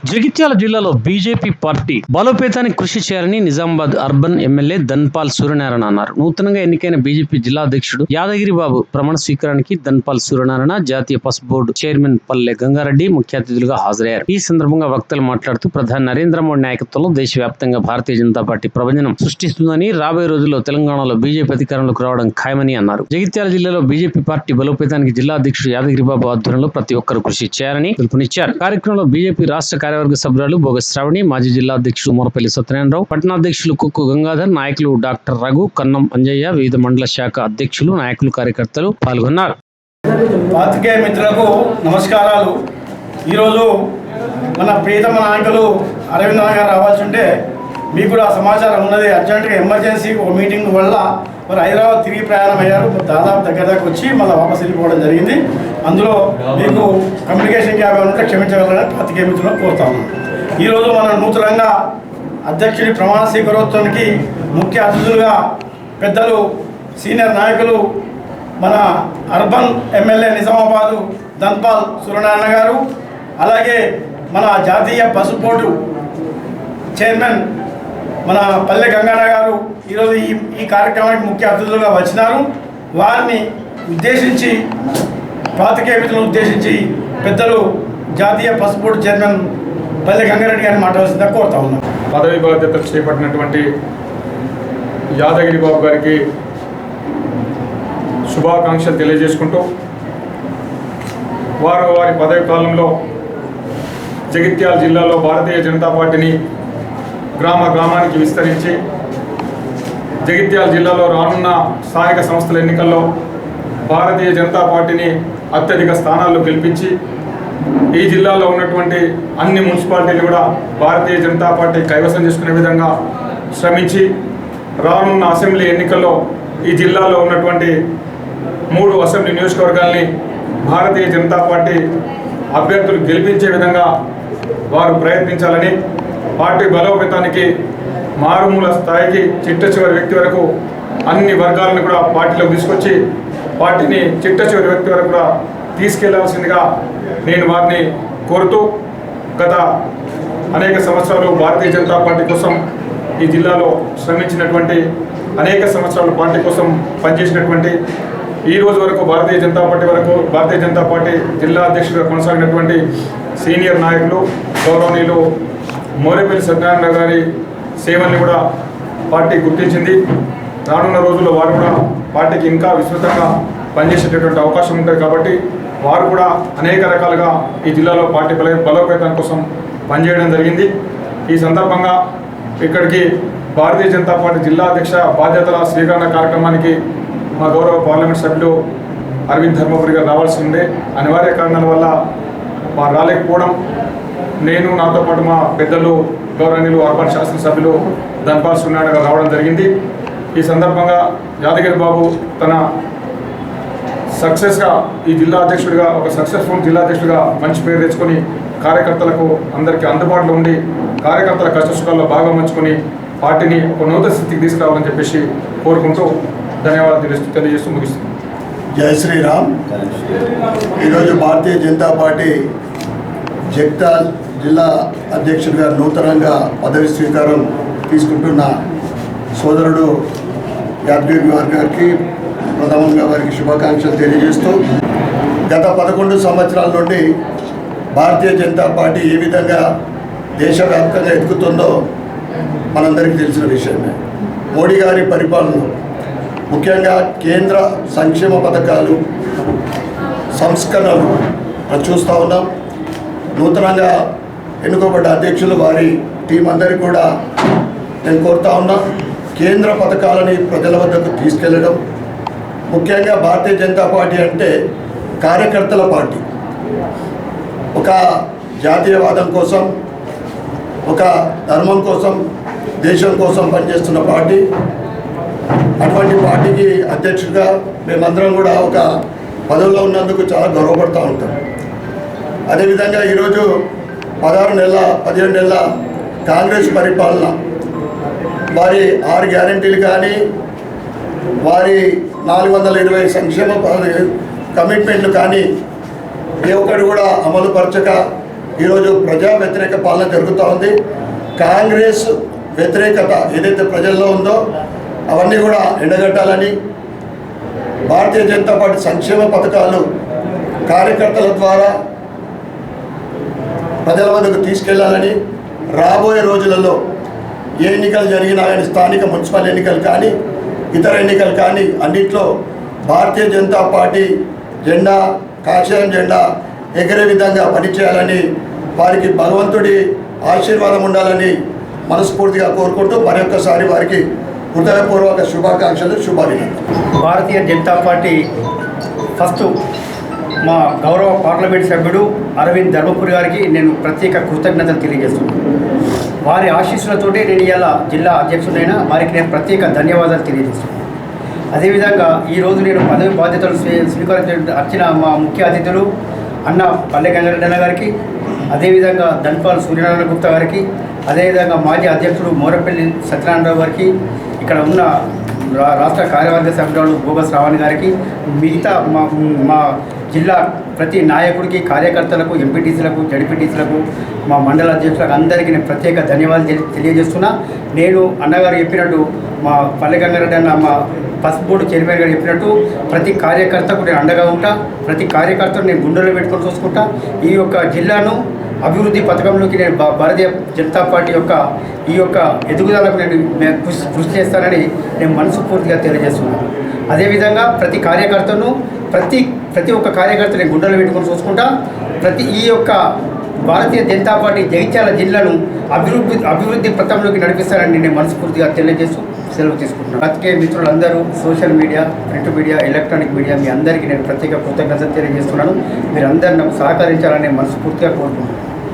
జగిత్యాల జిల్లాలో BJP party బలోపేతానికి కృషి చేయాలని నిజామాబాద్ అర్బన్ ఎమ్మెల్యే ధన్పాల్ సూర్యనారాయణ అన్నారు. నూతనంగా ఎన్నికైన బీజేపీ జిల్లా అధ్యక్షుడు యాదగిరి బాబు ప్రమాణ స్వీకారానికి ధన్పాల్ సూర్యనారాయణ జాతీయ పస్ బోర్డు చైర్మన్ పల్లె గంగారెడ్డి ముఖ్య అతిథులుగా హాజరయ్యారు. ఈ సందర్భంగా వక్తలు మాట్లాడుతూ ప్రధాని నరేంద్ర మోడీ నాయకత్వంలో దేశవ్యాప్తంగా భారతీయ జనతా పార్టీ ప్రభంజనం సృష్టిస్తుందని రాబోయే రోజుల్లో తెలంగాణలో బీజేపీ అధికారంలోకి రావడం ఖాయమని అన్నారు. జగిత్యాల జిల్లాలో బీజేపీ పార్టీ బలోపేతానికి జిల్లా అధ్యక్షుడు యాదగిరి బాబు ఆధ్వర్యంలో ప్రతి ఒక్కరు కృషి చేయాలని పిలుపునిచ్చారు. కార్యక్రమంలో బీజేపీ రాష్ట్ర కార్యవర్గ సభ్యురాలు భోగ శ్రావణి మాజీ జిల్లా అధ్యక్షుడు మొరపల్లి సత్యనారాయణరావు పట్టణాధ్యక్షులు కుక్కు గంగాధర్ నాయకులు డాక్టర్ రఘు కన్నం అంజయ్య వివిధ మండల శాఖ అధ్యక్షులు నాయకులు కార్యకర్తలు పాల్గొన్నారు. పాత్రికేయ మిత్రులకు నమస్కారాలు. ఈరోజు మన ప్రియతమ నాయకులు అరవింద్ గారు రావాల్సి ఉంటే మీకు కూడా ఆ సమాచారం ఉన్నది. అర్జెంటుగా ఎమర్జెన్సీ ఒక మీటింగ్ వల్ల మరి హైదరాబాద్ తిరిగి ప్రయాణం అయ్యారు దాదాపు దగ్గర దాకా వచ్చి మళ్ళీ వాపస్ వెళ్ళిపోవడం జరిగింది. అందులో మీకు కమ్యూనికేషన్ గ్యాప్ ఉంటే క్షమించగలరని పాత్రికేయ మిత్రులను కోరుతా ఈరోజు మనం నూతనంగా అధ్యక్షుడి ప్రమాణ స్వీకారోత్సవానికి ముఖ్య అతిథులుగా పెద్దలు సీనియర్ నాయకులు మన అర్బన్ ఎమ్మెల్యే నిజామాబాదు ధన్పాల్ సూర్యనారాయణ గారు అలాగే మన జాతీయ పసుపోటు చైర్మన్ మన పల్లె గంగారావు గారు ఈరోజు ఈ ఈ కార్యక్రమానికి ముఖ్య అతిథులుగా వచ్చినారు. వారిని ఉద్దేశించి పాతికేయ మిత్రులను ఉద్దేశించి పెద్దలు జాతీయ పసుపు బోర్డు చైర్మన్ పల్లె గంగారెడ్డి గారిని మాట్లాడాల్సిందిగా కోరుతా ఉన్నాం. పదవి బాధ్యతలు చేపట్టినటువంటి యాదగిరి బాబు గారికి శుభాకాంక్షలు తెలియజేసుకుంటూ వారు వారి పదవి కాలంలో జగిత్యాల జిల్లాలో భారతీయ జనతా పార్టీని గ్రామ గ్రామానికి విస్తరించి జగిత్యాల జిల్లాలో రానున్న స్థానిక సంస్థల ఎన్నికల్లో భారతీయ జనతా పార్టీని అత్యధిక స్థానాల్లో గెలిపించి ఈ జిల్లాలో ఉన్నటువంటి అన్ని మున్సిపాలిటీలు కూడా భారతీయ జనతా పార్టీ కైవసం చేసుకునే విధంగా శ్రమించి రానున్న అసెంబ్లీ ఎన్నికల్లో ఈ జిల్లాలో ఉన్నటువంటి మూడు అసెంబ్లీ నియోజకవర్గాల్ని భారతీయ జనతా పార్టీ అభ్యర్థులు గెలిపించే విధంగా వారు ప్రయత్నించాలని పార్టీ బలోపేతానికి మారుమూల స్థాయికి చిట్ట చివరి వ్యక్తి వరకు అన్ని వర్గాలను కూడా పార్టీలోకి తీసుకొచ్చి పార్టీని చిట్ట చివరి వ్యక్తి వరకు కూడా తీసుకెళ్ళాల్సిందిగా నేను వారిని కోరుతూ గత అనేక సంవత్సరాలు భారతీయ జనతా పార్టీ కోసం ఈ జిల్లాలో శ్రమించినటువంటి అనేక సంవత్సరాలు పార్టీ కోసం పనిచేసినటువంటి ఈ రోజు వరకు భారతీయ జనతా పార్టీ వరకు భారతీయ జనతా పార్టీ జిల్లా అధ్యక్షుడిగా కొనసాగినటువంటి సీనియర్ నాయకులు గౌరవనీయులు మోరేపల్లి సత్యనారాయణ గారి సేవల్ని కూడా పార్టీ గుర్తించింది. రానున్న రోజుల్లో వారు కూడా పార్టీకి ఇంకా విస్తృతంగా పనిచేసేటటువంటి అవకాశం ఉంటుంది కాబట్టి వారు కూడా అనేక రకాలుగా ఈ జిల్లాలో పార్టీ బల బలోపేతం కోసం పనిచేయడం జరిగింది. ఈ సందర్భంగా ఇక్కడికి భారతీయ జనతా పార్టీ జిల్లా అధ్యక్ష బాధ్యతల స్వీకరణ కార్యక్రమానికి మా గౌరవ పార్లమెంట్ సభ్యులు అరవింద్ ధర్మపురి గారు రావాల్సి అనివార్య కారణాల వల్ల మా రాలేకపోవడం నేను నాతో పాటు మా పెద్దలు గౌరవనీయులు అర్బన్ శాసనసభ్యులు ధన్పాల్ సున్నాడు రావడం జరిగింది. ఈ సందర్భంగా యాదగిరి బాబు తన సక్సెస్గా ఈ జిల్లా అధ్యక్షుడిగా ఒక సక్సెస్ఫుల్ జిల్లా అధ్యక్షుడిగా మంచి పేరు తెచ్చుకొని కార్యకర్తలకు అందరికీ అందుబాటులో ఉండి కార్యకర్తల కష్టసుఖాల్లో భాగం పంచుకొని పార్టీని ఒక నూతన స్థితికి తీసుకురావాలని చెప్పేసి కోరుకుంటూ ధన్యవాదాలు తెలియజేస్తూ ముగిస్తుంది జై శ్రీరామ్. ఈరోజు భారతీయ జనతా పార్టీ జగ్తాల్ జిల్లా అధ్యక్షుడిగా నూతనంగా పదవి స్వీకారం తీసుకుంటున్న సోదరుడు యాదగిరి గారి గారికి ప్రథమంగా వారికి శుభాకాంక్షలు తెలియజేస్తూ గత పదకొండు సంవత్సరాల నుండి భారతీయ జనతా పార్టీ ఏ విధంగా దేశవ్యాప్తంగా ఎదుగుతుందో మనందరికీ తెలిసిన విషయమే. మోడీ గారి పరిపాలన ముఖ్యంగా కేంద్ర సంక్షేమ పథకాలు సంస్కరణలు చూస్తూ ఉన్నాం. నూతనంగా ఎన్నుకోబడ్డ అధ్యక్షులు వారి టీం అందరికీ కూడా నేను కోరుతా ఉన్నా కేంద్ర పథకాలని ప్రజల వద్దకు తీసుకెళ్ళడం ముఖ్యంగా భారతీయ జనతా పార్టీ అంటే కార్యకర్తల పార్టీ. ఒక జాతీయవాదం కోసం ఒక ధర్మం కోసం దేశం కోసం పనిచేస్తున్న పార్టీ. అటువంటి పార్టీకి అధ్యక్షుడిగా మేమందరం కూడా ఒక పదవిలో ఉన్నందుకు చాలా గర్వపడుతూ ఉంటాం. అదేవిధంగా ఈరోజు పదహారు నెలల పదిహేడు నెలల కాంగ్రెస్ పరిపాలన. వారి ఆరు గ్యారంటీలు కానీ వారి నాలుగు వందల ఇరవై సంక్షేమ ప- కమిట్మెంట్లు కానీ ఏ ఒక్కటి కూడా అమలు పరచక ఈరోజు ప్రజా వ్యతిరేక పాలన జరుగుతూ ఉంది. కాంగ్రెస్ వ్యతిరేకత ఏదైతే ప్రజల్లో ఉందో అవన్నీ కూడా ఎండగట్టాలని భారతీయ జనతా పార్టీ సంక్షేమ పథకాలు కార్యకర్తల ద్వారా ప్రజల వద్దకు తీసుకెళ్ళాలని రాబోయే రోజులలో ఏ ఎన్నికలు జరిగినా కానీ స్థానిక మున్సిపల్ ఎన్నికలు కానీ ఇతర ఎన్నికలు కానీ అన్నిట్లో భారతీయ జనతా పార్టీ జెండా కాషాయం జెండా ఎగరే విధంగా పనిచేయాలని వారికి భగవంతుడి ఆశీర్వాదం ఉండాలని మనస్ఫూర్తిగా కోరుకుంటూ మరొకసారి వారికి హృదయపూర్వక శుభాకాంక్షలు శుభాభినందనలు. భారతీయ జనతా పార్టీ ఫస్ట్ మా గౌరవ పార్లమెంట్ సభ్యుడు అరవింద్ ధర్మపురి గారికి నేను ప్రత్యేక కృతజ్ఞతలు తెలియజేస్తున్నాను. వారి ఆశీస్సులతోటే నేను ఇలా జిల్లా అధ్యక్షుడైన వారికి నేను ప్రత్యేక ధన్యవాదాలు తెలియజేస్తున్నాను. అదేవిధంగా ఈరోజు నేను పదవి బాధ్యతలు స్వీ స్వీకరించ వచ్చిన మా ముఖ్య అతిథులు అన్న పల్లె గంగారెడ్డి గారికి అదేవిధంగా ధన్పాల్ సూర్యనారాయణ గుప్తా గారికి అదేవిధంగా మాజీ అధ్యక్షుడు మోరపల్లి సత్యనారాయణరావు గారికి ఇక్కడ ఉన్న రా- రాష్ట్ర కార్యవర్గ సభ్యురాలు భోగస్ రావణ్ గారికి మిగతా మా మా జిల్లా ప్రతి నాయకుడికి కార్యకర్తలకు ఎంపీటీసీలకు జడ్పీటీసీలకు మా మండల అధ్యక్షులకు అందరికీ నేను ప్రత్యేక ధన్యవాదాలు తెలియజేస్తున్నా. నేను అన్నగారు చెప్పినట్టు మా పల్లె గంగారెడ్డి అన్న మా పసుపు బోర్డు చైర్మన్ గారు చెప్పినట్టు ప్రతి కార్యకర్తకు నేను అండగా ఉంటా. ప్రతి కార్యకర్తను నేను గుండెలో పెట్టుకొని చూసుకుంటా. ఈ యొక్క జిల్లాను అభివృద్ధి పథకంలోకి నేను భారతీయ జనతా పార్టీ యొక్క ఈ యొక్క ఎదుగుదలకు నేను కృషి కృషి చేస్తానని నేను మనస్ఫూర్తిగా తెలియజేస్తున్నాను. అదేవిధంగా ప్రతి కార్యకర్తను ప్రతి ప్రతి ఒక్క కార్యకర్త నేను గుండెలు పెట్టుకొని చూసుకుంటా ప్రతి ఈ యొక్క భారతీయ జనతా పార్టీ జగిత్యాల జిల్లాను అభివృద్ధి అభివృద్ధి పథంలోకి నడిపిస్తారని నేను మనస్ఫూర్తిగా తెలియజేస్తూ సెలవు తీసుకుంటున్నాను. బతికే మిత్రులందరూ social media print media electronic media మీ అందరికీ నేను ప్రత్యేక కృతజ్ఞత తెలియజేస్తున్నాను. మీరు నాకు సహకరించాలని మనస్ఫూర్తిగా కోరుకుంటున్నాను.